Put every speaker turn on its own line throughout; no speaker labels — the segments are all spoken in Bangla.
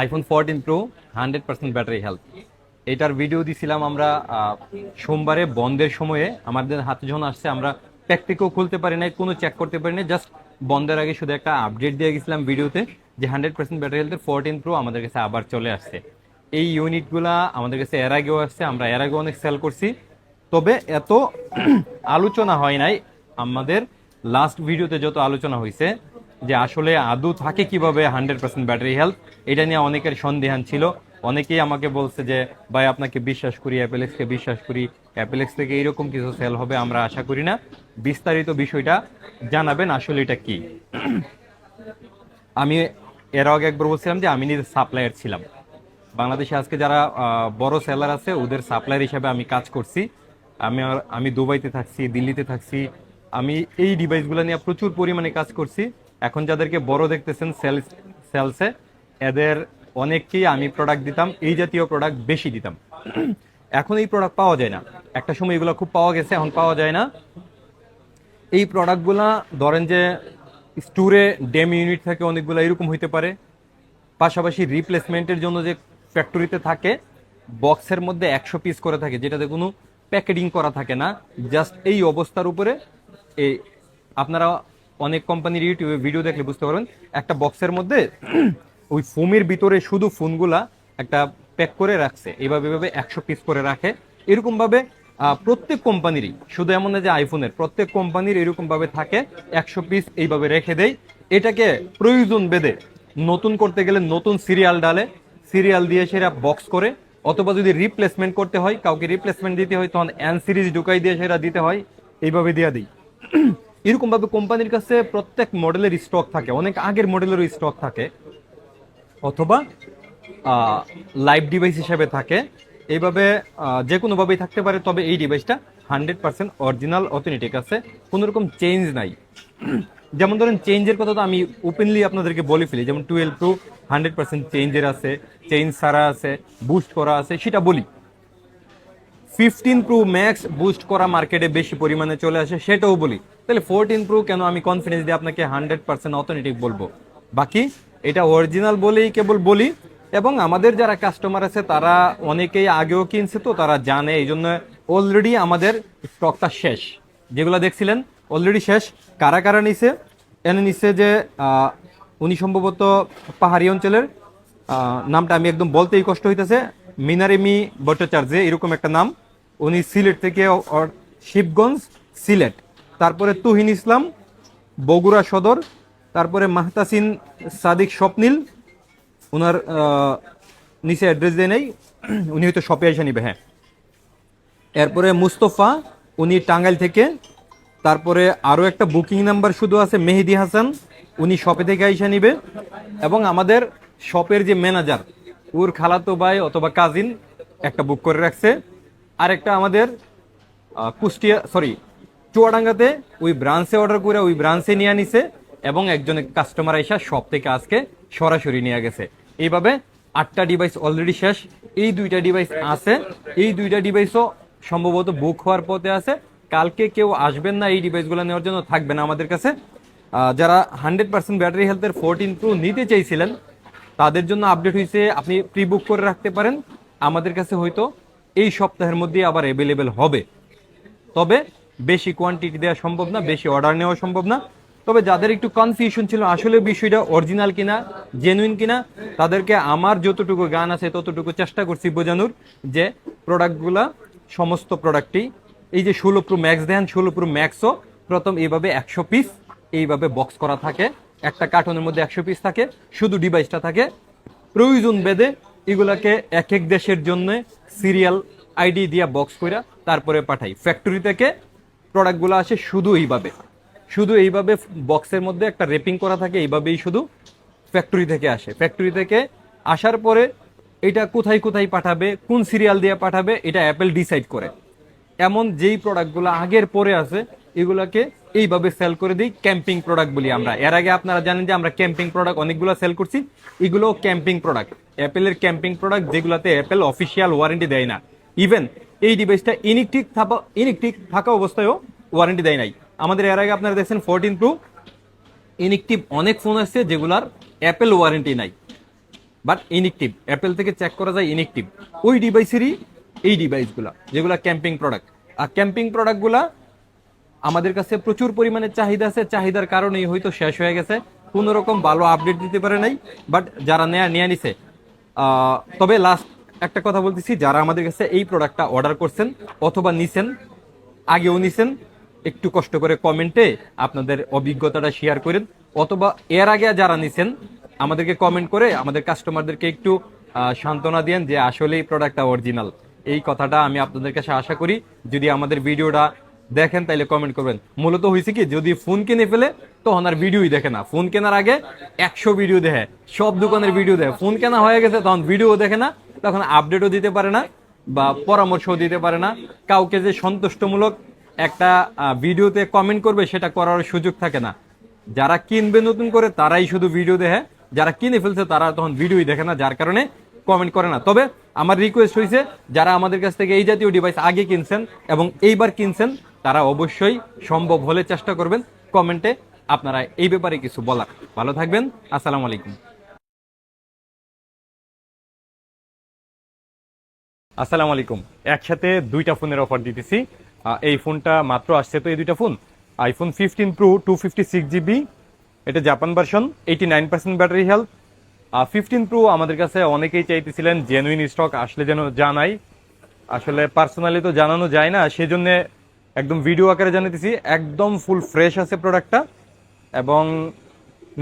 IPhone fourteen pro hundred percent battery health এটার ভিডিও দিছিলাম আমরা সোমবারে বন্ধের সময়ে। আমাদের হাতে যখন আসছে, আমরা প্যাকটিকও খুলতে পারি নাই, কোনো চেক করতে পারি নাই জাস্ট বন্ধের আগে শুধু একটা আপডেট দিয়ে গেছিলাম ভিডিওতে যে হান্ড্রেড পার্সেন্ট ব্যাটারি হেলথের ফোরটিন প্রো আমাদের কাছে আবার চলে আসছে। এই ইউনিটগুলা আমাদের কাছে এর আগেও আসছে, আমরা এর আগেও অনেক সেল করছি। তবে এত আলোচনা হয় নাই, আমাদের লাস্ট ভিডিওতে যত আলোচনা হয়েছে যে আসলে আদৌ থাকে কীভাবে হান্ড্রেড পার্সেন্ট ব্যাটারি হেলথ এটা নিয়ে অনেকের সন্দেহান ছিল। অনেকেই আমাকে বলছে যে, ভাই, আপনাকে বিশ্বাস করি, অ্যাপেলেক্সকে বিশ্বাস করি। অ্যাপেলেক্স থেকে এরকম কিছু সেল হবে, আমরা আশা করি না। বিস্তারিত বিষয়টা জানাবেন আসলে এটা কি। আমি এর আগে একবার বলছিলাম যে, আমি নিজে সাপ্লায়ার ছিলাম। বাংলাদেশে আজকে যারা বড় সেলার আছে, ওদের সাপ্লায়ার হিসাবে আমি কাজ করছি। আমি আমি দুবাইতে থাকছি, দিল্লিতে থাকছি। আমি এই ডিভাইসগুলো নিয়ে প্রচুর পরিমাণে কাজ করছি। এখন যাদেরকে বড় দেখতেছেন সেলস সেলসে, এদের অনেককেই আমি প্রোডাক্ট দিতাম, এই জাতীয় প্রোডাক্ট বেশি দিতাম। এখন এই প্রোডাক্ট পাওয়া যায় না। একটা সময় এগুলো খুব পাওয়া গেছে, এখন পাওয়া যায় না। এই প্রোডাক্টগুলা ধরেন যে স্টোরে ডেম ইউনিট থাকে, অনেকগুলো এরকম হইতে পারে। পাশাপাশি রিপ্লেসমেন্টের জন্য যে ফ্যাক্টরিতে থাকে বক্সের মধ্যে একশো পিস করে থাকে, যেটাতে কোনো প্যাকেটিং করা থাকে না। জাস্ট এই অবস্থার উপরে, এই আপনারা অনেক কোম্পানির ইউটিউবে ভিডিও দেখলে বুঝতে পারবেন, একটা বক্সের মধ্যে ওই ফোমের ভিতরে শুধু ফোনগুলা একটা প্যাক করে রাখছে। এইভাবে এভাবে একশো পিস করে রাখে। এরকম ভাবে প্রত্যেক কোম্পানিরই শুধু এমন না যে আইফোনের প্রত্যেক কোম্পানির এরকম ভাবে থাকে, একশো পিস এইভাবে রেখে দেয়। এটাকে প্রয়োজন বেঁধে নতুন করতে গেলে নতুন সিরিয়াল ডালে সিরিয়াল দিয়ে সেটা বক্স করে, অথবা যদি রিপ্লেসমেন্ট করতে হয়, কাউকে রিপ্লেসমেন্ট দিতে হয়, তখন অ্যান সিরিজ ঢুকাই দিয়ে সেটা দিতে হয়, এইভাবে দিয়ে দিই। এরকম ভাবে কোম্পানির কাছে প্রত্যেক মডেলের স্টক থাকে, অনেক আগের মডেলেরও স্টক থাকে। অথবা লাইভ ডিভাইস হিসেবে থাকে। এইভাবে যে কোনোভাবেই থাকতে পারে, তবে এই ডিভাইসটা হান্ড্রেড পার্সেন্ট অরিজিনাল অথেন্টিক আছে। কোনো রকম চেঞ্জ নাই। যেমন ধরেন চেঞ্জের কথা তো আমি ওপেনলি আপনাদেরকে বলে ফেলি, যেমন টুয়েলভ টু হান্ড্রেড পার্সেন্ট চেঞ্জের আছে চেঞ্জ সারা আছে বুস্ট করা আছে, সেটা বলি। ফিফটিন প্রো ম্যাক্স বুস্ট করা মার্কেটে বেশি পরিমাণে চলে আসে, সেটাও বলি। তাহলে ফোরটিন প্রো কেন আমি কনফিডেন্স দিয়ে আপনাকে হান্ড্রেড পার্সেন্ট অথেন্টিক বলব? বাকি, এটা অরিজিনাল বলেই কেবল বলি, এবং আমাদের যারা কাস্টমার আছে, তারা অনেকেই আগেও কিনছে তো, তারা জানে, এই জন্য অলরেডি আমাদের স্টকটা শেষ। যেগুলো দেখছিলেন অলরেডি শেষ। কারা কারা নিছে? এনে নিছে যে উনি সম্ভবত পাহাড়ি অঞ্চলের নামটা আমি একদম বলতেই কষ্ট হইতেছে, মিনারেমি ভট্টাচার্য, এরকম একটা নাম। উনি সিলেট থেকে শিবগঞ্জ, সিলেট। তারপরে তুহিন ইসলাম, বগুড়া সদর, তারপরে মাহতাসিন সাদিক স্বপ্নিল ওনার নিচে অ্যাড্রেস দিয়ে নেই, উনি হয়তো শপে এসে নিবে হ্যাঁ। এরপরে মুস্তফা, উনি টাঙ্গাইল থেকে, তারপরে আরও একটা বুকিং নাম্বার শুধু আছে, মেহেদি হাসান, উনি শপে থেকে আইসা নিবে। এবং আমাদের শপের যে ম্যানেজার ওর খালাতো ভাই অথবা কাজিন একটা বুক করে রাখছে। আর একটা আমাদের কুষ্টিয়া সরি চুয়াডাঙ্গাতে ওই ব্রাঞ্চে অর্ডার করে, ওই ব্রাঞ্চে নিয়ে নিছে এবং একজন কাস্টমার আইসা শপ থেকে আজকে সরাসরি নিয়ে গেছে। এইভাবে আটটা ডিভাইস অলরেডি শেষ। এই দুইটা ডিভাইস আছে। এই দুইটা ডিভাইসও সম্ভবত বুক হওয়ার পথে আছে। কালকে কেউ আসবেন না এই ডিভাইসগুলো নেওয়ার জন্য, থাকবে না আমাদের কাছে। যারা হান্ড্রেড পার্সেন্ট ব্যাটারি হেলথের ফোরটিন প্রো নিতে চাইছিলেন, তাদের জন্য আপডেট হয়েছে আপনি প্রি বুক করে রাখতে পারেন। আমাদের কাছে হয়তো এই সপ্তাহের মধ্যে আবার অ্যাভেলেবেল হবে। তবে বেশি কোয়ান্টিটি দেওয়া সম্ভব না, বেশি অর্ডার নেওয়া সম্ভব না। তবে যাদের একটু কনফিউশন ছিল, আসলে বিষয়টা অরিজিনাল কিনা জেনুইন কিনা, তাদেরকে আমার যতটুকু গান আছে, ততটুকু চেষ্টা করছি বোঝানোর যে প্রোডাক্টগুলা সমস্ত প্রোডাক্টই এই যে ষোলো প্রো ম্যাক্স দেন, ষোলো প্রো ম্যাক্সও প্রথম এইভাবে একশো পিস এইভাবে বক্স করা থাকে। একটা কার্টনের মধ্যে একশো পিস থাকে, শুধু ডিভাইসটা থাকে। প্রয়োজন বেদে এগুলাকে এক এক দেশের জন্য সিরিয়াল আইডি দিয়া বক্স কইরা তারপরে পাঠাই। ফ্যাক্টরি থেকে প্রোডাক্টগুলো আসে শুধু এইভাবে। শুধু এইভাবে বক্সের মধ্যে একটা রেপিং করা থাকে, এইভাবেই শুধু ফ্যাক্টরি থেকে আসে। ফ্যাক্টরি থেকে আসার পরে এটা কোথায় কোথায় পাঠাবে, কোন সিরিয়াল দিয়ে পাঠাবে, এটা অ্যাপেল ডিসাইড করে। এমন যেই প্রোডাক্টগুলো আগের পরে আছে, এগুলাকে এইভাবে সেল করে দিই ক্যাম্পিং প্রোডাক্ট বলি আমরা। এর আগে আপনারা জানেন যে আমরা ক্যাম্পিং প্রোডাক্ট অনেকগুলো সেল করছি এগুলো ক্যাম্পিং প্রোডাক্ট অ্যাপেলের ক্যাম্পিং প্রোডাক্ট যেগুলোতে অ্যাপেল অফিসিয়াল ওয়ারেন্টি দেয় না। ইভেন এই ডিভাইসটা ইনিকটিক থাকা ইনিকটিক থাকা অবস্থায়ও ওয়ারেন্টি দেয় নাই। আমাদের এর আগে আপনারা দেখছেন ফোরটিন প্রো ইনিকটিভ অনেক ফোন আসছে যেগুলার অ্যাপেল ওয়ারেন্টি নাই। বাট ইনিকটিভ অ্যাপেল থেকে চেক করা যায় ইনিকটিভ ওই ডিভাইসেরই এই ডিভাইসগুলা যেগুলা ক্যাম্পিং প্রোডাক্ট আর ক্যাম্পিং প্রোডাক্টগুলা আমাদের কাছে প্রচুর পরিমাণে চাহিদা আছে। চাহিদার কারণেই হয়তো শেষ হয়ে গেছে। কোনো রকম ভালো আপডেট দিতে পারে নাই। বাট যারা নেয়া নিয়ে নিছে তবে লাস্ট একটা কথা বলতেছি, যারা আমাদের কাছে এই প্রোডাক্টটা অর্ডার করছেন অথবা নিছেন, আগেও নিছেন, একটু কষ্ট করে কমেন্টে আপনাদের অভিজ্ঞতাটা শেয়ার করেন, অথবা এর আগে যারা নিছেন, আমাদেরকে কমেন্ট করে আমাদের কাস্টমারদেরকে একটু সান্ত্বনা দেন যে আসলে এই প্রোডাক্টটা অরিজিনাল এই কথাটা আমি আপনাদের কাছে আশা করি, যদি আমাদের ভিডিওটা দেখেন তাইলে কমেন্ট করবেন। মূলত হয়েছে কি, যদি ফোন কিনে ফেলে, তখন আর ভিডিওই দেখে না। ফোন কেনার আগে একশো ভিডিও দেখে, সব দোকানের ভিডিও দেখে। ফোন কেনা হয়ে গেছে, তখন ভিডিও দেখে না তখন আপডেটও দিতে পারে না বা পরামর্শও দিতে পারে না। কাউকে যে সন্তুষ্টমূলক একটা ভিডিওতে কমেন্ট করবে সেটা করার সুযোগ থাকে না। যারা কিনবে নতুন করে তারাই শুধু ভিডিও দেখে। যারা কিনে ফেলছে তারা তখন ভিডিওই দেখে না, যার কারণে কমেন্ট করে না। তবে আমার রিকোয়েস্ট হয়েছে যারা আমাদের কাছ থেকে এই জাতীয় ডিভাইস আগে কিনছেন এবং এইবার কিনছেন, তারা অবশ্যই সম্ভব হলে চেষ্টা করবেন। কমেন্টে আপনারা এই ব্যাপারে কিছু বলার। ভালো থাকবেন, আসসালামু আলাইকুম। আসসালামু আলাইকুম। একসাথে দুইটা ফোনের অফার দিতেছি। এই ফোনটা মাত্র আসছে তো এই দুইটা phone. IPhone fifteen pro two fifty six GB এটা Japan version eighty nine percent battery health আর ফিফটিন প্রো আমাদের কাছে অনেকেই চাইতেছিলেন জেনুইন স্টক আসলে যেন জানাই। আসলে পার্সোনালি তো জানানো যায় না, সেজন্য একদম ভিডিও আকারে জানাতেছি একদম ফুল ফ্রেশ আছে প্রোডাক্টটা এবং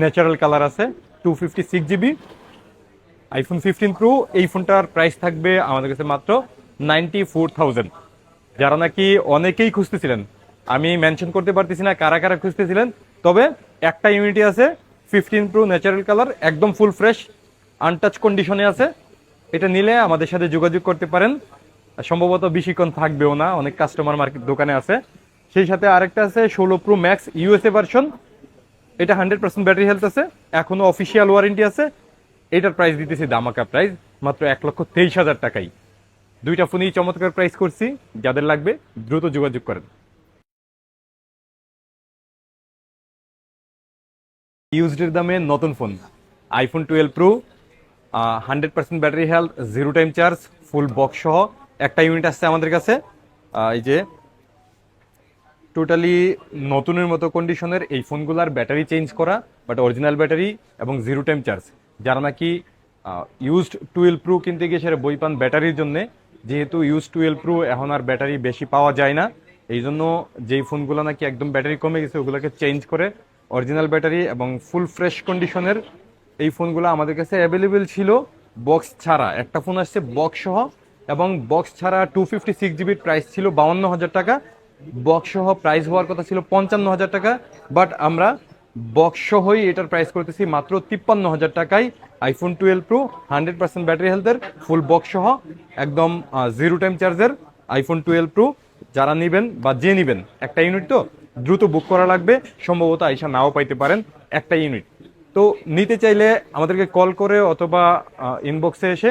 ন্যাচারাল কালার আছে two fifty six GB iPhone fifteen pro এই ফোনটার প্রাইস থাকবে আমাদের কাছে মাত্র নাইনটি ফোর থাউজেন্ড যারা নাকি অনেকেই খুঁজতেছিলেন, আমি মেনশন করতে পারতেছি না কারা কারা খুঁজতেছিলেন, তবে একটা ইউনিটি আছে ফিফটিন প্রো ন্যাচারাল কালার একদম ফুল ফ্রেশ আনটাচ কন্ডিশনে আছে। এটা নিলে আমাদের সাথে যোগাযোগ করতে পারেন। সম্ভবত বেশিক্ষণ থাকবেও না, অনেক কাস্টমার মার্কেট দোকানে আছে। সেই সাথে আরেকটা আছে, ষোলো প্রো ম্যাক্স ইউএসএ ভার্সন এটা হান্ড্রেড পার্সেন্ট ব্যাটারি হেলথ আছে, এখনও অফিসিয়াল ওয়ারেন্টি আছে। এটার প্রাইস দিতেছি দামাকা প্রাইস মাত্র এক লক্ষ তেইশ হাজার টাকাই। দুইটা ফোনই চমৎকার প্রাইস করছি, যাদের লাগবে দ্রুত যোগাযোগ করেন। ইউজডের দামে নতুন phone iPhone twelve pro hundred percent battery health zero time charge full box সহ একটা ইউনিট আসছে আমাদের কাছে। এই যে টোটালি নতুনের মতো কন্ডিশনের এই ফোনগুলার ব্যাটারি চেঞ্জ করা বাট অরিজিনাল ব্যাটারি এবং জিরো টাইম চার্জ যারা নাকি ইউজড টুয়েলভ প্রো কিনতে গিয়ে সেটা বই পান ব্যাটারির জন্য, যেহেতু ইউজ টুয়েলভ প্রো এখন আর ব্যাটারি বেশি পাওয়া যায় না, এই জন্য যেই ফোনগুলো নাকি একদম ব্যাটারি কমে গেছে, ওগুলোকে চেঞ্জ করে অরিজিনাল ব্যাটারি এবং ফুল ফ্রেশ কন্ডিশনের এই ফোনগুলো আমাদের কাছে অ্যাভেলেবেল ছিল বক্স ছাড়া। একটা ফোন আসছে বক্স সহ এবং বক্স ছাড়া টু ফিফটি সিক্স জিবির প্রাইস ছিল বাউন্ন হাজার টাকা বক্স সহ প্রাইস হওয়ার কথা ছিল পঞ্চান্ন হাজার টাকা বাট আমরা বক্স সহই এটার প্রাইস করতেছি মাত্র তিপ্পান্ন হাজার টাকায় iPhone twelve pro hundred percent battery হেলথের ফুল বক্স সহ, একদম জিরো টাইম চার্জের আইফোন টুয়েলভ প্রো যারা নেবেন বা যে নেবেন, একটা ইউনিট তো দ্রুত বুক করা লাগবে, সম্ভবত আইসা নাও পাইতে পারেন একটা ইউনিট তো নিতে চাইলে আমাদেরকে কল করে অথবা ইনবক্সে এসে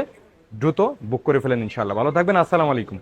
দ্রুত বুক করে ফেলেন ইনশাল্লাহ ভালো থাকবেন, আসসালামু আলাইকুম।